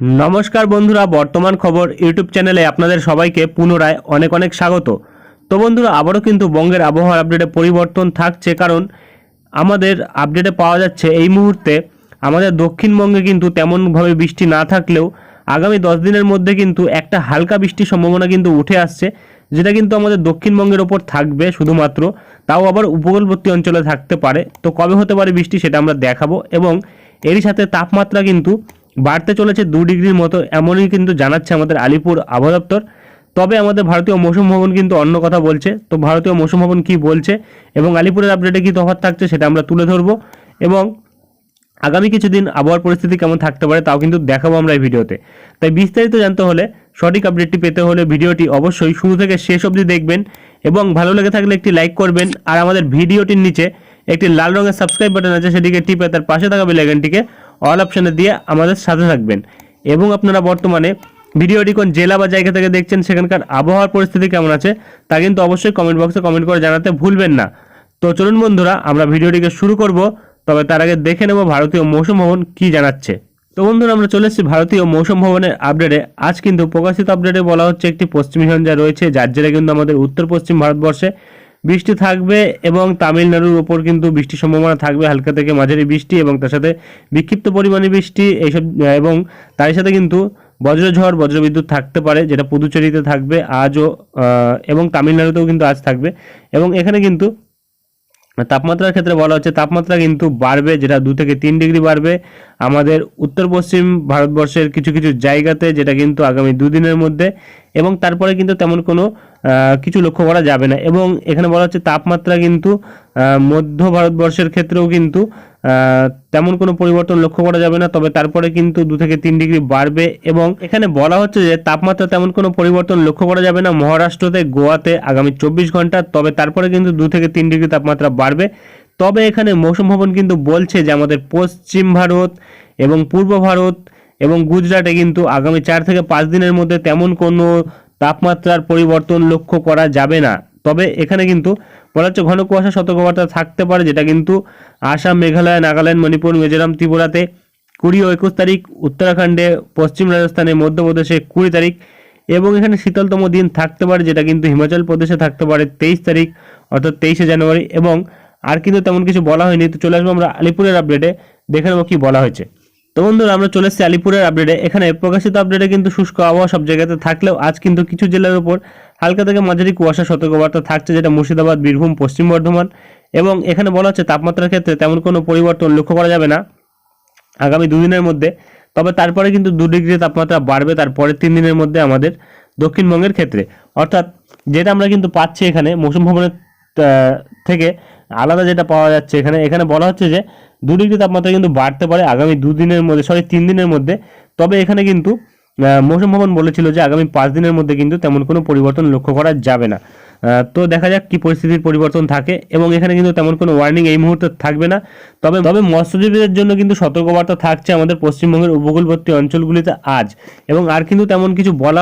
নমস্কার বন্ধুরা, বর্তমান খবর ইউটিউব চ্যানেলে আপনাদের সবাইকে পুনরায় অনেক অনেক স্বাগত। তো বন্ধুরা, আবারও কিন্তু বঙ্গের আবহাওয়ার আপডেটে পরিবর্তন থাকছে কারণ আমাদের আপডেটে পাওয়া যাচ্ছে এই মুহূর্তে আমাদের দক্ষিণবঙ্গে কিন্তু তেমনভাবে বৃষ্টি না থাকলেও আগামী দশ দিনের মধ্যে কিন্তু একটা হালকা বৃষ্টির সম্ভাবনা কিন্তু উঠে আসছে, যেটা কিন্তু আমাদের দক্ষিণবঙ্গের ওপর থাকবে শুধুমাত্র, তাও আবার উপকূলবর্তী অঞ্চলে থাকতে পারে। তো কবে হতে পারে বৃষ্টি সেটা আমরা দেখাবো এবং এরই সাথে তাপমাত্রা কিন্তু বাড়তে চলেছে দু ডিগ্রির মতো, এমনই কিন্তু জানাচ্ছে আমাদের আলিপুর আবহাওয়া দপ্তর। তবে আমাদের ভারতীয় মৌসুম ভবন কিন্তু অন্য কথা বলছে। তো ভারতীয় মৌসুম ভবন কী বলছে এবং আলিপুরের আপডেটে কী তফাৎ থাকছে সেটা আমরা তুলে ধরবো। এবং আগামী কিছুদিন আবহাওয়ার পরিস্থিতি কেমন থাকতে পারে তাও কিন্তু দেখাবো আমরা এই ভিডিওতে। তাই বিস্তারিত জানতে হলে সঠিক আপডেটটি পেতে হলে ভিডিওটি অবশ্যই শুরু থেকে শেষ অবধি দেখবেন এবং ভালো লেগে থাকলে একটি লাইক করবেন। আর আমাদের ভিডিওটির নিচে একটি লাল রঙের সাবস্ক্রাইব বাটন আছে, সেটিকে টিপে তার পাশে থাকা বেলাইকনটিকে অল অপশানে দিয়ে আমাদের সাথে থাকবেন। এবং আপনারা বর্তমানে ভিডিওটি কোন জেলা বা জায়গা থেকে দেখছেন সেখানকার আবহাওয়ার পরিস্থিতি কেমন আছে, তা কিন্তু অবশ্যই কমেন্ট বক্সে কমেন্ট করে জানাতে ভুলবেন না। তো চলুন বন্ধুরা, আমরা ভিডিওটিকে শুরু করব, তবে তার আগে দেখে নেব ভারতীয় মৌসুম ভবন কী জানাচ্ছে। তো বন্ধুরা, আমরা চলে এসেছি ভারতীয় মৌসুম ভবনের আপডেটে আজ কিন্তু প্রকাশিত আপডেটে বলা হচ্ছে একটি পশ্চিমী ঝঞ্ঝা রয়েছে, যার জেরে কিন্তু আমাদের উত্তর পশ্চিম ভারতবর্ষে বৃষ্টি থাকবে এবং তামিলনাড়ুর ওপর কিন্তু বৃষ্টির সম্ভাবনা থাকবে হালকা থেকে মাঝারি বৃষ্টি এবং তার সাথে বিক্ষিপ্ত পরিমাণে বৃষ্টি এইসব এবং তার সাথে কিন্তু বজ্রঝড়, বজ্রবিদ্যুৎ থাকতে পারে যেটা পুদুচেরিতে থাকবে, আজও এবং তামিলনাড়ুতেও কিন্তু আজ থাকবে এবং এখানে কিন্তু তাপমাত্রার ক্ষেত্রে বলা হচ্ছে তাপমাত্রা কিন্তু বাড়বে, যেটা দু থেকে তিন ডিগ্রি বাড়বে। আমাদের উত্তর পশ্চিম ভারতবর্ষের কিছু কিছু জায়গাতে যেটা কিন্তু আগামী দুদিনের মধ্যে, এবং তারপরে কিন্তু তেমন কোনো কিছু লক্ষ্য করা যাবে না। এবং এখানে বলা হচ্ছে তাপমাত্রা কিন্তু মধ্য ভারতবর্ষের ক্ষেত্রেও কিন্তু তেমন কোনো পরিবর্তন লক্ষ্য করা যাবে না, তবে তারপরে কিন্তু দু থেকে তিন ডিগ্রি বাড়বে এবং এখানে বলা হচ্ছে যে তাপমাত্রা তেমন কোনো পরিবর্তন লক্ষ্য করা যাবে না মহারাষ্ট্রতে, গোয়াতে আগামী চব্বিশ ঘণ্টা, তবে তারপরে কিন্তু দু থেকে তিন ডিগ্রি তাপমাত্রা বাড়বে। তবে এখানে মৌসুম ভবন কিন্তু বলছে যে আমাদের পশ্চিম ভারত এবং পূর্ব ভারত এবং গুজরাটে কিন্তু আগামী চার থেকে পাঁচ দিনের মধ্যে তেমন কোনো তাপমাত্রার পরিবর্তন লক্ষ্য করা যাবে না। তবে এখানে কিন্তু বলা হচ্ছে ঘন কুয়াশা সতর্কবার্তা থাকতে পারে, যেটা কিন্তু আসাম, মেঘালয়, নাগাল্যান্ড, মণিপুর, মিজোরাম, ত্রিপুরাতে কুড়ি ও একুশ তারিখ, উত্তরাখণ্ডে, পশ্চিম রাজস্থানে, মধ্যপ্রদেশে কুড়ি তারিখ এবং এখানে শীতলতম দিন থাকতে পারে, যেটা কিন্তু হিমাচল প্রদেশে থাকতে পারে তেইশ তারিখ, অর্থাৎ তেইশে জানুয়ারি এবং আর কিন্তু তেমন কিছু বলা হয়নি। তো চলে আসব আমরা আলিপুরের আপডেটে, দেখে নেব কি বলা হয়েছে। তো বন্ধুরা, আমরা চলে এসেছি আলিপুরের আপডেটে। এখানে প্রকাশিত আপডেটে কিন্তু শুষ্ক আবহাওয়া সব জায়গাতে থাকলেও আজ কিন্তু কিছু জেলার উপর হালকা থেকে মাঝারি কুয়াশা সতর্কবার্তা থাকছে যেটা মুর্শিদাবাদ, বীরভূম, পশ্চিম বর্ধমান এবং এখানে বলা হচ্ছে তাপমাত্রার ক্ষেত্রে তেমন কোনো পরিবর্তন লক্ষ্য করা যাবে না আগামী দুদিনের মধ্যে। তবে তারপরে কিন্তু দু ডিগ্রি তাপমাত্রা বাড়বে তারপরের তিন দিনের মধ্যে আমাদের দক্ষিণবঙ্গের ক্ষেত্রে। অর্থাৎ যেটা আমরা কিন্তু পাচ্ছি এখানে, মৌসুম ভবনের থেকে আলাদা যেটা পাওয়া যাচ্ছে এখানে এখানে বলা হচ্ছে যে দু ডিগ্রি তাপমাত্রা কিন্তু বাড়তে পারে আগামী দুদিনের মধ্যে, সরি, তিন দিনের মধ্যে। তবে এখানে কিন্তু মৌসুম ভবন বলেছিল যে আগামী পাঁচ দিনের মধ্যে কিন্তু তেমন কোনো পরিবর্তন লক্ষ্য করা যাবে না। তো দেখা যাক কি পরিস্থিতির পরিবর্তন থাকে এবং এখানে কিন্তু তেমন কোনো ওয়ার্নিং এই মুহূর্তে থাকবে না। তবে তবে মৎস্যজীবীদের জন্য কিন্তু সতর্কবার্তা থাকছে আমাদের পশ্চিমবঙ্গের উপকূলবর্তী অঞ্চলগুলিতে আজ। এবং আর কিন্তু তেমন কিছু বলা